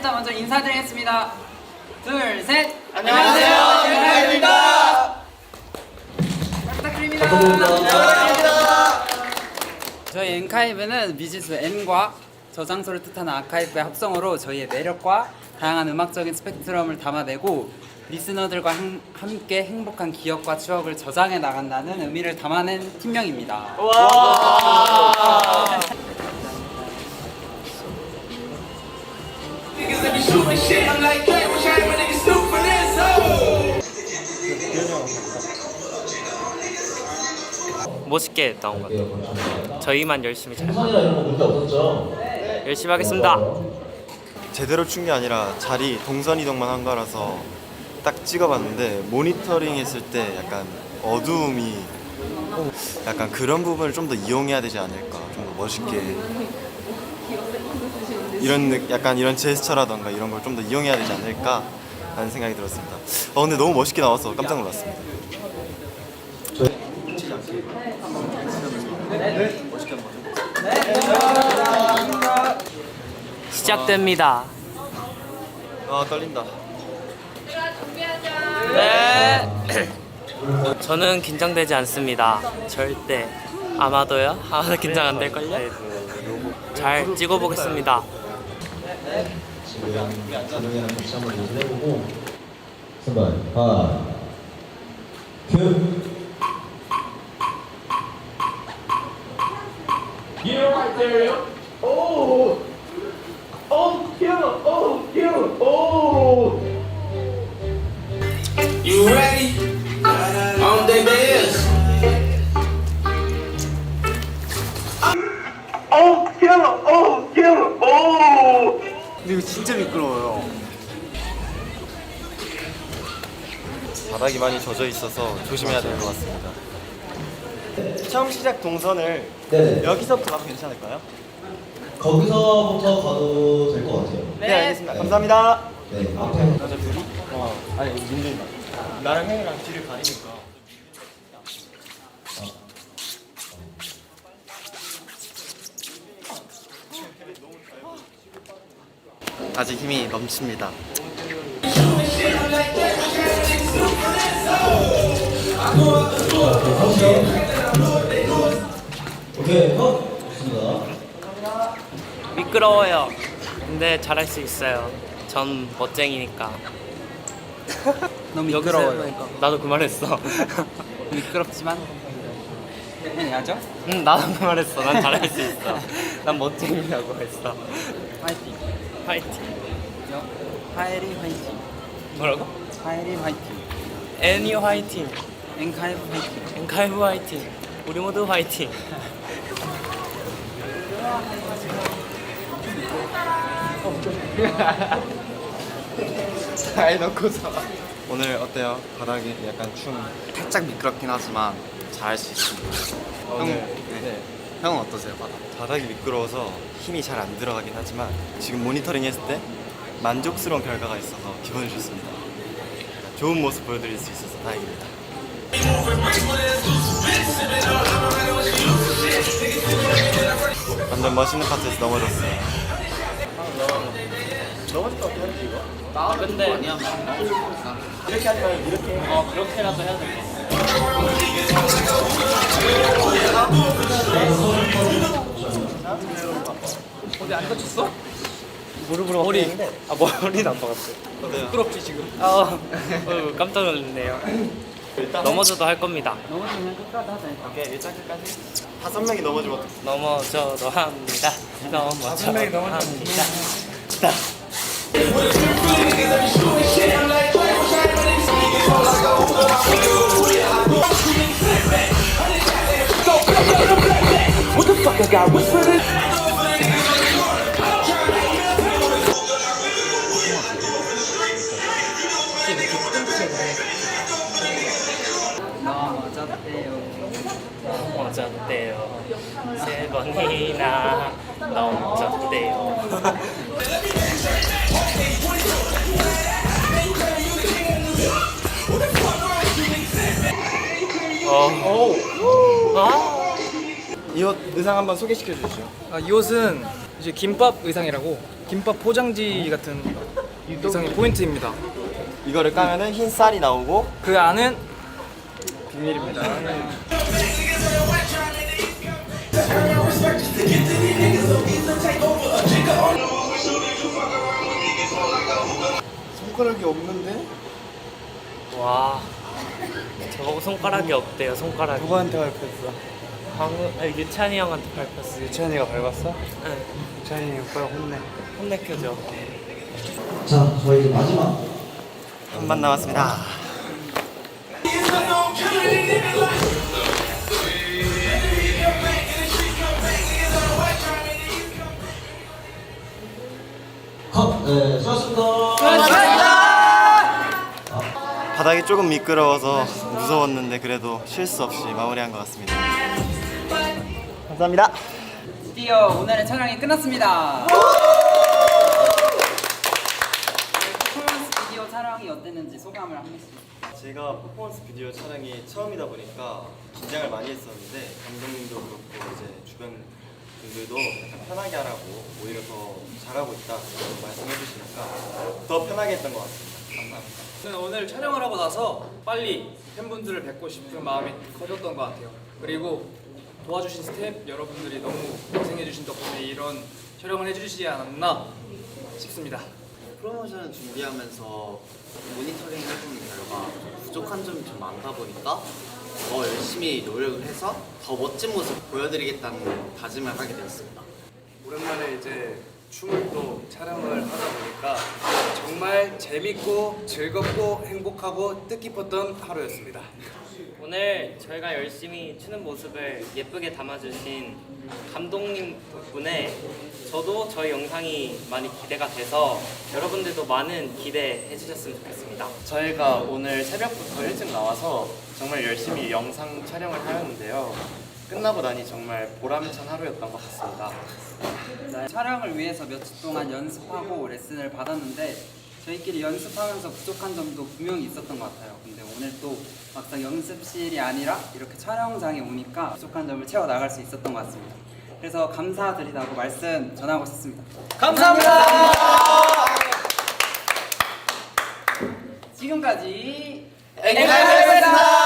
일단 먼저 인사드리겠습니다. 둘, 셋. 안녕하세요, 엔카이입니다. 부탁드립니다. 저희 엔카이브는 뮤지스 N과 저장소를 뜻하는 아카이브의 합성어로 저희의 매력과 다양한 음악적인 스펙트럼을 담아내고 리스너들과 행- 함께 행복한 기억과 추억을 저장해 나간다는 의미를 담아낸 팀명입니다. 멋있게 나온 것 같아요. 저희만 열심히 잘? 열심히 하겠습니다. 제대로 춘 게 아니라 자리 동선 이동만 한 거라서 딱 찍어봤는데 모니터링 했을 때 약간 어두움이 약간 그런 부분을 좀 더 이용해야 되지 않을까 좀 더 멋있게 이런 느- 약간 이런 제스처라던가 이런 걸 좀 더 이용해야 되지 않을까 라는 생각이 들었습니다 어 근데 너무 멋있게 나와서 깜짝 놀랐습니다 시작됩니다. 아 떨린다 네. 저는 긴장되지 않습니다. 절대. 아마도요? 아마도 긴장 안 될걸요? 잘 찍어보겠습니다. 지금 자동이랑 같이 한번 연습해보고 선발 하 큐. You Oh, killer! Oh, killer! Oh! 근데 이거 진짜 미끄러워요 바닥이 많이 젖어 있어서 조심해야 될 것 같습니다 처음 시작 동선을 네네. 여기서부터 가도 괜찮을까요? 거기서부터 가도 될 것 같아요. 네, 알겠습니다 감사합니다 네. 앞에 여자 둘이? 어 아니 민준이 나랑 형이랑 뒤를 가리니까 아직 힘이 넘칩니다 오케이 컷. 좋습니다. 미끄러워요. 근데 잘할 수 있어요. 전 멋쟁이니까. 너무 미끄러워요. 나도 그 말했어. 미끄럽지만 해야죠. 응, 나도 그 말했어. 난 잘할 수 있어. 난 멋쟁이라고 했어. 화이팅. 화이팅. 파이리 화이팅. 뭐라고? 파이리 화이팅. 애니 화이팅. 엔카이브 화이팅. 엔카이브 화이팅. 우리 모두 화이팅. 잘 넣고서 오늘 어때요? 바닥이 약간 춤 살짝 미끄럽긴 하지만 잘할 수 있습니다. 형, 네. 형은 어떠세요, 바다? 바닥이 미끄러워서 힘이 잘 안 들어가긴 하지만 지금 모니터링 했을 때 만족스러운 결과가 있어서 기분이 좋습니다. 좋은 모습 보여드릴 수 있어서 다행입니다. 완전 멋있는 파트에서 넘어졌어요. 아, 근데 아니야. 이렇게 하지 말고 이렇게. 어, 그렇게라도 해야 돼. 어디 안 다쳤어? 무릎으로 머리. 아 머리는 안 박았어. 부끄럽지 지금. 아, 어, 깜짝 놀랐네요. 넘어져도 할 겁니다. 넘어지면 끝까지 하자니까. 오케이, 일단 끝까지. 다섯 명이 넘어지면 어떡해? 넘어져도 합니다. 넘어져도 합니다. 넘 어졌대요. 넘어졌대요. 세 번이나 넘어졌대요. 어. 이 옷 의상 한번 소개시켜 주시죠. 아, 이 옷은 이제 김밥 의상이라고 김밥 포장지 같은 이상의 포인트입니다. 이거를 까면은 흰 쌀이 나오고 그 안은 비밀입니다. 손가락이 없는데? 와 저보고 손가락이 없대요 손가락이 누구한테 발표했어? 방금 아, 유찬이 형한테 밟혔어 유찬이가 밟았어? 응 유찬이 오빠 혼내. 혼내켜줘 자, 저희 이제 마지막 한 번 남았습니다. 컷. 네, 수고하셨습니다. 바닥이 조금 미끄러워서 무서웠는데 그래도 실수 없이 마무리한 것 같습니다. 감사합니다. 드디어 오늘의 촬영이 끝났습니다. 퍼포먼스 비디오 촬영이 어땠는지 소감을 한 번씩. 제가 퍼포먼스 비디오 촬영이 처음이다 보니까 긴장을 많이 했었는데 감독님도 그렇고 이제 주변 분들도 약간 편하게 하라고 오히려 더 잘하고 있다 말씀해 주시니까 더 편하게 했던 것 같습니다. 감사합니다. 저는 오늘 촬영을 하고 나서 빨리 팬분들을 뵙고 싶은 마음이 커졌던 것 같아요. 그리고 도와주신 스태프 여러분들이 너무 고생해주신 덕분에 이런 촬영을 해주시지 않았나 싶습니다. 프로모션을 준비하면서 모니터링 해본 결과 부족한 점이 좀 많다 보니까 더 열심히 노력을 해서 더 멋진 모습 보여드리겠다는 다짐을 하게 되었습니다. 오랜만에 이제 춤을 또 촬영을 하다 보니까 정말 재밌고 즐겁고 행복하고 뜻깊었던 하루였습니다. 오늘 저희가 열심히 추는 모습을 예쁘게 담아주신 감독님 덕분에 저도 저희 영상이 많이 기대가 돼서 여러분들도 많은 기대해 주셨으면 좋겠습니다 저희가 오늘 새벽부터 일찍 나와서 정말 열심히 영상 촬영을 하였는데요. 끝나고 나니 정말 보람찬 하루였던 것 같습니다. 네, 촬영을 위해서 며칠 동안 연습하고 레슨을 받았는데 저희끼리 연습하면서 부족한 점도 분명히 있었던 것 같아요. 근데 오늘 또 막상 연습실이 아니라 이렇게 촬영장에 오니까 부족한 점을 채워 나갈 수 있었던 것 같습니다. 그래서 감사드리다고 말씀 전하고 싶습니다. 감사합니다. 지금까지 앵카이였습니다.